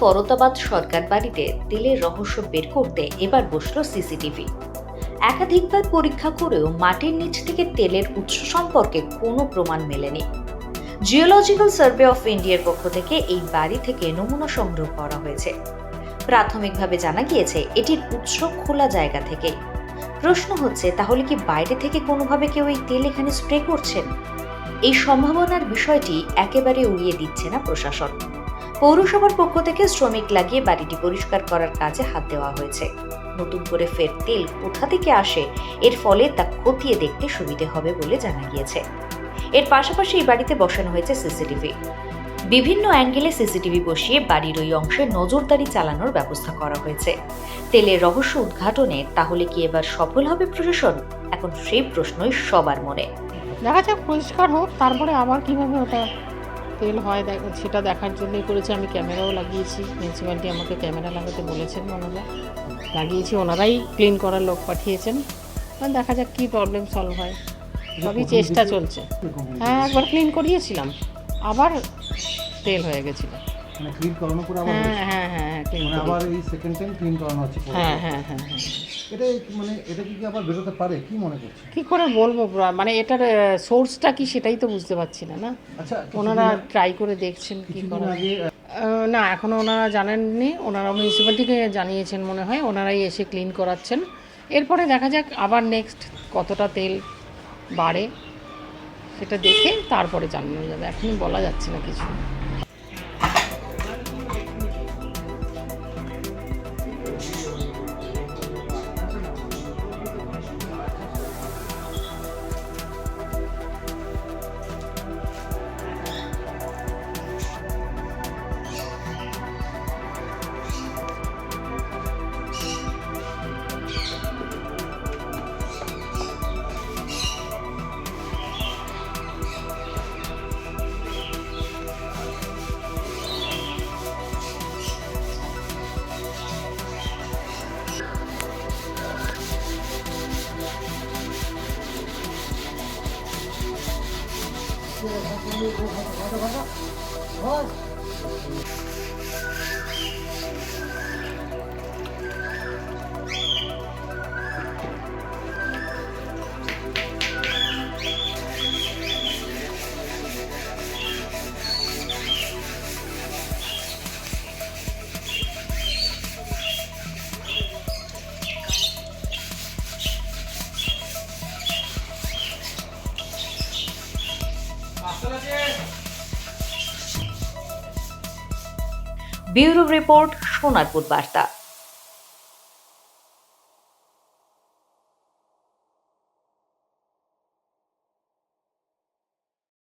ফরতাবাদ সরকার বাড়িতে তেলের রহস্য বের করতে এবার বসল সিসিটিভি। একাধিকবার পরীক্ষা করেও মাটির নিচ থেকে তেলের উৎস সম্পর্কে কোনো প্রমাণ মেলেনি। জিওলজিক্যাল সার্ভে অফ ইন্ডিয়ার পক্ষ থেকে এই বাড়ি থেকে নমুনা সংগ্রহ করা হয়েছে। প্রাথমিকভাবে জানা গিয়েছে, এটির উৎস খোলা জায়গা থেকে প্রশ্ন হচ্ছে, তাহলে কি বাইরে থেকে কোনোভাবে কেউ এই তেল এখানে স্প্রে করছেন এই সম্ভাবনার বিষয়টি একেবারে উড়িয়ে দিচ্ছে না প্রশাসন। পৌরসভার পক্ষ থেকে শ্রমিক লাগিয়ে বাড়িটি পরিষ্কার করার কাজে হাত দেওয়া হয়েছে। নতুন করে ফের তেল কোথা থেকে আসে? এর ফলে তা খতিয়ে দেখতে সুবিধে হবে বলে জানা গিয়েছে। এর পাশাপাশি এই বাড়িতে বসানো হয়েছে সিসিটিভি। বিভিন্ন অ্যাঙ্গেলে সিসিটিভি বসিয়ে বাড়ির ওই অংশে নজরদারি চালানোর ব্যবস্থা করা হয়েছে। তেলের রহস্য উদ্ঘাটনে তাহলে কি এবার সফল হবে প্রশাসন? এখন সেই প্রশ্নই সবার মনে। দেখা যাক, পরিষ্কার হোক, তারপরে আবার কীভাবে ওটা তেল হয় দেখ সেটা দেখার জন্যই করেছে। আমি ক্যামেরাও লাগিয়েছি। প্রিন্সিপালটি আমাকে ক্যামেরা লাগাতে বলেছেন ওনারা লাগিয়েছি ওনারাই ক্লিন করার লোক পাঠিয়েছেন। দেখা যাক কী প্রবলেম সলভ হয়। সবই চেষ্টা চলছে। হ্যাঁ একবার ক্লিন করিয়েছিলাম। আবার তেল হয়ে গেছিল। মানে ক্লিন করানোর পরে আবার হ্যাঁ হ্যাঁ হ্যাঁ হ্যাঁ মানে আবার এই সেকেন্ড টাইম ক্লিন করানো হচ্ছে হ্যাঁ হ্যাঁ হ্যাঁ হ্যাঁ। এটা মানে এটা কি আবার বেরোতে পারে? কি মনে করছে কী করে বলব মানে এটার সোর্সটা কি সেটাই তো বুঝতে পারছি না না? আচ্ছা ওনারা ট্রাই করে দেখছেন কী করা না এখনও ওনারা জানেননি। ওনারা মিউনিসিপ্যালিটিকে জানিয়েছেন মনে হয়। ওনারাই এসে ক্লিন করাচ্ছেন। এরপরে দেখা যাক আবার নেক্সট কতটা তেল বাড়ে। সেটা দেখে তারপরে জানানো যাবে। এখনই বলা যাচ্ছে না কিছু। で、国民労働者の方々が。ব্যুরো রিপোর্ট সোনারপুর বার্তা।